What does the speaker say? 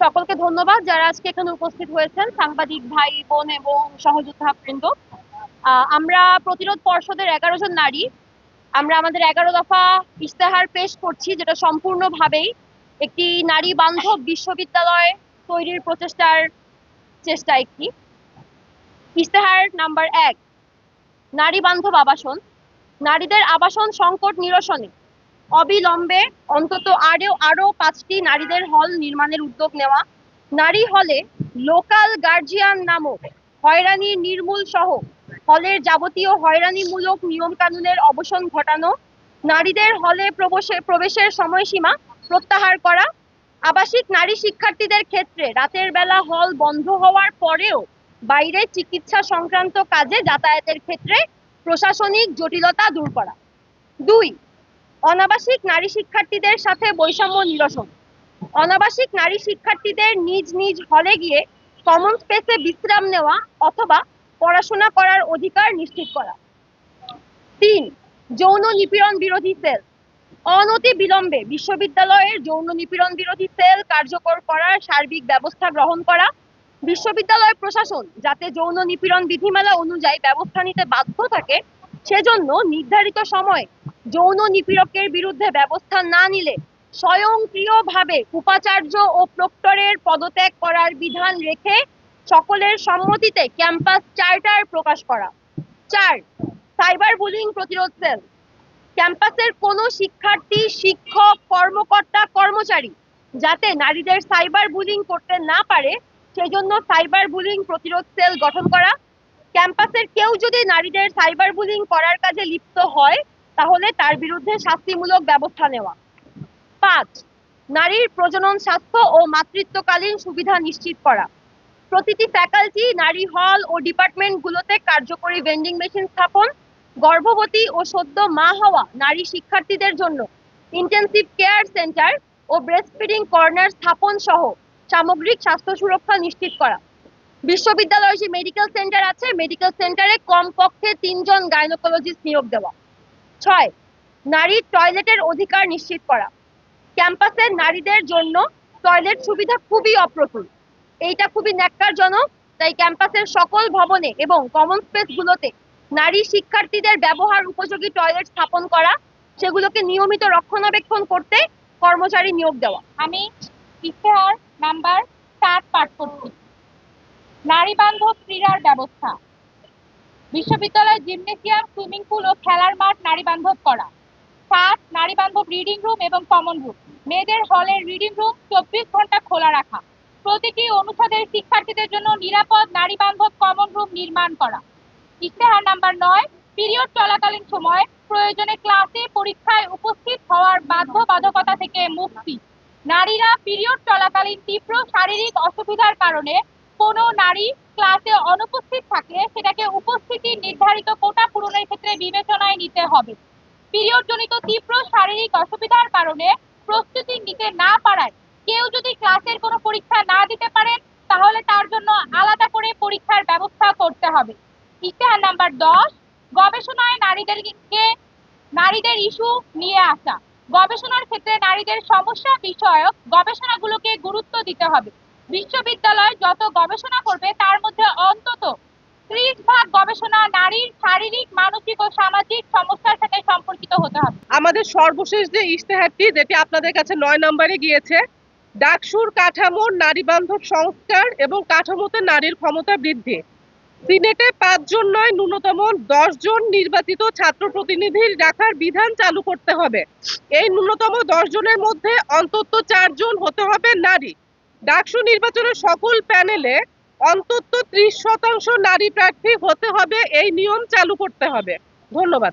সকলকে ধন্যবাদ যারা আজকে এখানে উপস্থিত হয়েছেন, সাংবাদিক ভাই বোন এবং সহযোদ্ধা বৃন্দ। আমরা প্রতিরোধ পর্ষদের এগারো জন নারী। আমরা আমাদের এগারো দফা ইশতেহার পেশ করছি, যেটা সম্পূর্ণভাবেই একটি নারী বান্ধব বিশ্ববিদ্যালয় তৈরির প্রচেষ্টার চেষ্টা একটি। ইশতেহার নাম্বার এক নারী বান্ধব আবাসন। নারীদের আবাসন সংকট নিরসনে। অবিলম্বে অন্তত আরও আরও পাঁচটি নারীদের হল নির্মাণের উদ্যোগ নেওয়া। নারী হলে লোকাল গার্জিয়ান নামক হয়রানি নির্মূল সহ হলের যাবতীয় হয়রানিমূলক নিয়মকানুনের অবসান ঘটানো, নারীদের হলে প্রবেশে, প্রবেশের সময়সীমা প্রত্যাহার করা, আবাসিক নারী শিক্ষার্থীদের ক্ষেত্রে রাতের বেলা হল বন্ধ হওয়ার পরেও বাইরে চিকিৎসা সংক্রান্ত কাজে যাতায়াতের ক্ষেত্রে প্রশাসনিক জটিলতা দূর করা। দুই অনাবাসিক নারী শিক্ষার্থীদের সাথে বৈষম্য নিরসন। অনাবাসিক নারী শিক্ষার্থীদের নিজ নিজ হলে গিয়ে কমন স্পেসে বিশ্রাম নেওয়া অথবা পড়াশোনা করার অধিকার নিশ্চিত করা। তিন, যৌন নিপীড়ন বিরোধী সেল অনতি বিলম্বে বিশ্ববিদ্যালয়ের যৌন নিপীড়ন বিরোধী সেল কার্যকর করার সার্বিক ব্যবস্থা গ্রহণ করা। বিশ্ববিদ্যালয় প্রশাসন যাতে যৌন নিপীড়ন বিধিমালা অনুযায়ী ব্যবস্থা নিতে বাধ্য থাকে, সেজন্য নির্ধারিত সময় যৌন নিপীড়কের বিরুদ্ধে ব্যবস্থা না নিলে স্বয়ংক্রিয়ভাবে উপাচার্য ও প্রক্টরের পদত্যাগ করার বিধান রেখে সকলের সম্মতিতে ক্যাম্পাস চার্টার প্রকাশ করা। চার, সাইবার বুলিং প্রতিরোধ সেল। ক্যাম্পাসের কোনো শিক্ষার্থী, শিক্ষক, কর্মকর্তা, কর্মচারী যাতে নারীদের সাইবার বুলিং করতে না পারে, সেজন্য সাইবার বুলিং প্রতিরোধ সেল গঠন করা। ক্যাম্পাসের কেউ যদি নারীদের সাইবার বুলিং করার কাজে লিপ্ত হয় তাহলে তার বিরুদ্ধে শাস্তিমূলক ব্যবস্থা নেওয়া। পাঁচ, নারীর প্রজনন স্বাস্থ্য ও মাতৃত্বকালীন সুবিধা নিশ্চিত করা। প্রতিটি ফ্যাকাল্টি, নারী হল ও ডিপার্টমেন্টগুলোতে কার্যকরী ভেন্ডিং মেশিন স্থাপন, গর্ভবতী ও সদ্য মা হওয়া নারী শিক্ষার্থীদের জন্য ইন্টেনসিভ কেয়ার সেন্টার ও ব্রেস্ট ফিডিং কর্নার স্থাপন সহ সামগ্রিক স্বাস্থ্য সুরক্ষা নিশ্চিত করা। বিশ্ববিদ্যালয়ে যে মেডিকেল সেন্টার আছে মেডিকেল সেন্টারে কমপক্ষে তিনজন গাইনোকোলজিস্ট নিয়োগ দেওয়া। ছয়, নারীর টয়লেটের অধিকার নিশ্চিত করা। ক্যাম্পাসের নারীদের জন্য টয়লেট সুবিধা খুবই অপ্রতুল। এইটা খুবই ন্যাক্কারজনক, তাই ক্যাম্পাসের সকল ভবনে এবং কমন স্পেসগুলোতে নারী শিক্ষার্থীদের ব্যবহার উপযোগী টয়লেট স্থাপন করা, সেগুলোকে নিয়মিত রক্ষণাবেক্ষণ করতে কর্মচারী নিয়োগ দেওয়া। আমি ইশতেহার নাম্বার সাত পাঠ করছি। নারী বান্ধব ক্রীড়ার ব্যবস্থা। বিশ্ববিদ্যালয় জিমনেসিয়াম সুইমিং পুল ও খেলার মাঠ নারী বান্ধব করা। সাত, নারী বান্ধব রিডিং রুম এবং কমন রুম। মেয়েদের হলের রিডিং রুম চব্বিশ ঘণ্টা খোলা রাখা। প্রতিটি অনুষদের শিক্ষার্থীদের জন্য নিরাপদ নারী বান্ধব কমন রুম নির্মাণ করা। ইশতেহার নাম্বার নয়, পিরিয়ড চলাকালীন সময় প্রয়োজনে ক্লাসে পরীক্ষায় উপস্থিত হওয়ার বাধ্যবাধকতা থেকে মুক্তি। নারীরা পিরিয়ড চলাকালীন তীব্র শারীরিক অসুবিধার কারণে কোনো নারী ক্লাসে অনুপস্থিত থাকলে সেটাকে উপস্থিতি নির্ধারিত কোটা পূরণের ক্ষেত্রে বিবেচনায় নিতে হবে। পিরিয়ড জনিত তীব্র শারীরিক অসুবিধার কারণে প্রস্তুতি নিতে না পারায় কেউ যদি ক্লাসের কোনো পরীক্ষা না দিতে পারেন, তাহলে তার জন্য আলাদা করে পরীক্ষার ব্যবস্থা করতে হবে। ইশতেহার নাম্বার দশ, গবেষণায় নারীদেরকে, নারীদের ইস্যু নিয়ে আসা। গবেষণার ক্ষেত্রে নারীদের সমস্যা বিষয়ক গবেষণাগুলোকে গুরুত্ব দিতে হবে। বিশ্ববিদ্যালয় যত গবেষণা করবে, তার মধ্যে অন্তত ত্রিশ ভাগ গবেষণা নারীর শারীরিক, মানসিক ও সামাজিক সমস্যার সাথে সম্পর্কিত হতে হবে। আমাদের সর্বশেষ যে ইশতেহারটি, যেটি আপনাদের কাছে নয় নম্বরে গিয়েছে, ডাকসুর কাঠামোর নারী বান্ধব সংস্কার এবং কাঠামোতে নারীর ক্ষমতা বৃদ্ধি। সিনেটে পাঁচজন নয়, ন্যূনতম জন নির্বাচিত ছাত্র প্রতিনিধির রাখার বিধান চালু করতে হবে। এই ন্যূনতম জনের মধ্যে অন্তত চারজন হতে হবে নারী। ডাকসু নির্বাচনের সকল প্যানেলে অন্তত ত্রিশ শতাংশ নারী প্রার্থী হতে হবে, এই নিয়ম চালু করতে হবে। ধন্যবাদ।